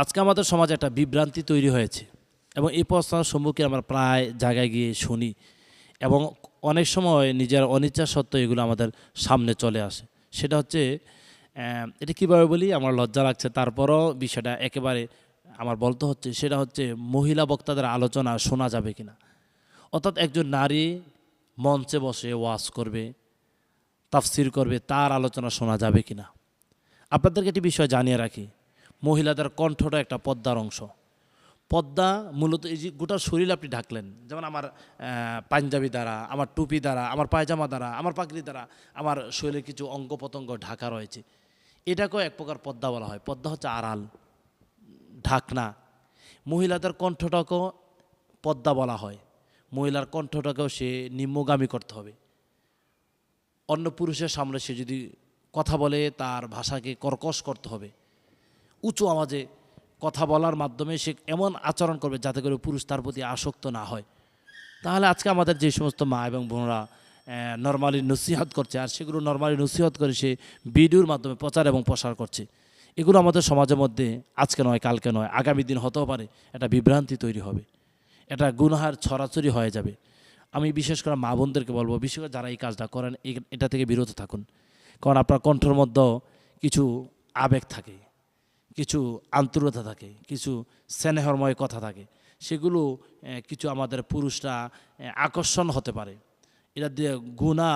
আজকে আমাদের সমাজে একটা বিভ্রান্তি তৈরি হয়েছে এবং এই প্রশ্নের সম্মুখীন আমরা প্রায় জায়গায় গিয়ে শুনি এবং অনেক সময় নিজের অনিচ্ছা সত্ত্বেও এগুলো আমাদের সামনে চলে আসে। সেটা হচ্ছে এটা কীভাবে বলি? আমার লজ্জা লাগছে। তারপরও বিষয়টা একেবারে আমার বলতে হচ্ছে, সেটা হচ্ছে মহিলা বক্তাদের আলোচনা শোনা যাবে কিনা? অর্থাৎ একজন নারী মঞ্চে বসে ওয়াজ করবে, তাফসির করবে, তার আলোচনা শোনা যাবে কিনা? আপনাদেরকে একটি বিষয় জানিয়ে রাখি। মহিলাদের কণ্ঠটা একটা পদ্মার অংশ। পদ্মা মূলত এই যে গোটা শরীর আপনি ঢাকলেন, যেমন আমার পাঞ্জাবি দ্বারা, আমার টুপি দ্বারা, আমার পায়জামা দ্বারা, আমার পাগড়ি দ্বারা আমার শরীরে কিছু অঙ্গ প্রত্যঙ্গ ঢাকা রয়েছে। এটাকেও এক প্রকার পদ্মা বলা হয়। পদ্মা হচ্ছে আড়াল, ঢাকনা। মহিলাদের কণ্ঠটাকেও পদ্মা বলা হয়। মহিলার কণ্ঠটাকেও সে নিম্নগামী করতে হবে। অন্য পুরুষের সামনে সে যদি কথা বলে, তার ভাষাকে কর্কশ করতে হবে। উঁচু আওয়াজে কথা বলার মাধ্যমে সে এমন আচরণ করবে যাতে করে পুরুষ তার প্রতি আসক্ত না হয়। তাহলে আজকে আমাদের যে সমস্ত মা এবং বোনরা নর্মালি নসিহত করছে আর সেগুলো নর্মালি নসিহত করে সে ভিডিওর মাধ্যমে প্রচার এবং প্রসার করছে। এগুলো আমাদের সমাজের মধ্যে আজকে নয়, কালকে নয়, আগামী দিন হতেও পারে, একটা বিভ্রান্তি তৈরি হবে এটা গুনহার ছড়াছড়ি হয়ে যাবে। আমি বিশেষ করে মা বোনদেরকে বলব, বিশেষ করে যারা এই কাজটা করেন এটা থেকে বিরত থাকুন। কারণ আপনার কণ্ঠের মধ্যেও কিছু আবেগ থাকে। কিছু আন্তরিকতা থাকে, কিছু স্নেহময় কথা থাকে, সেগুলো কিছু আমাদের পুরুষরা আকর্ষণ হতে পারে। এটা দিয়ে গুণা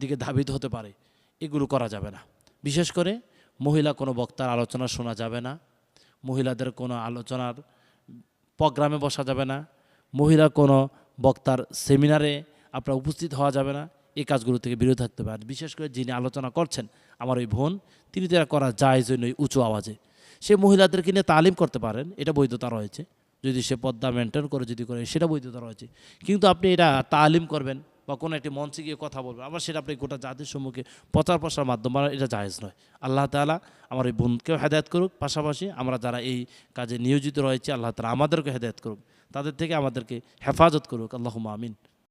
দিকে ধাবিত হতে পারে। এগুলো করা যাবে না। বিশেষ করে মহিলা কোনো বক্তার আলোচনা শোনা যাবে না। মহিলাদের কোনো আলোচনার প্রোগ্রামে বসা যাবে না। মহিলা কোনো বক্তার সেমিনারে আপনার উপস্থিত হওয়া যাবে না। এই কাজগুলো থেকে বিরত থাকতে হবে। আর বিশেষ করে যিনি আলোচনা করছেন, আমার ওই বোন, তিনি তো এটা করা যায় জন্যই উঁচু আওয়াজে। সে মহিলাদেরকে নিয়ে তালিম করতে পারেন, এটা বৈধতা রয়েছে। যদি সে পদ্মা মেনটেন করে, যদি করে, সেটা বৈধতা রয়েছে। কিন্তু আপনি এটা তালিম করবেন বা কোনো একটি মঞ্চে গিয়ে কথা বলবেন, আবার সেটা আপনি গোটা জাতির সম্মুখে প্রচার প্রসার মাধ্যমে এটা জায়েজ নয়। আল্লাহ তাআলা আমার এই বোনকেও হেদায়ত করুক, পাশাপাশি আমরা যারা এই কাজে নিয়োজিত রয়েছে, আল্লাহ তালা আমাদেরকে হেদায়ত করুক। তাদের থেকে আমাদেরকে হেফাজত করুক। আল্লাহ আমিন।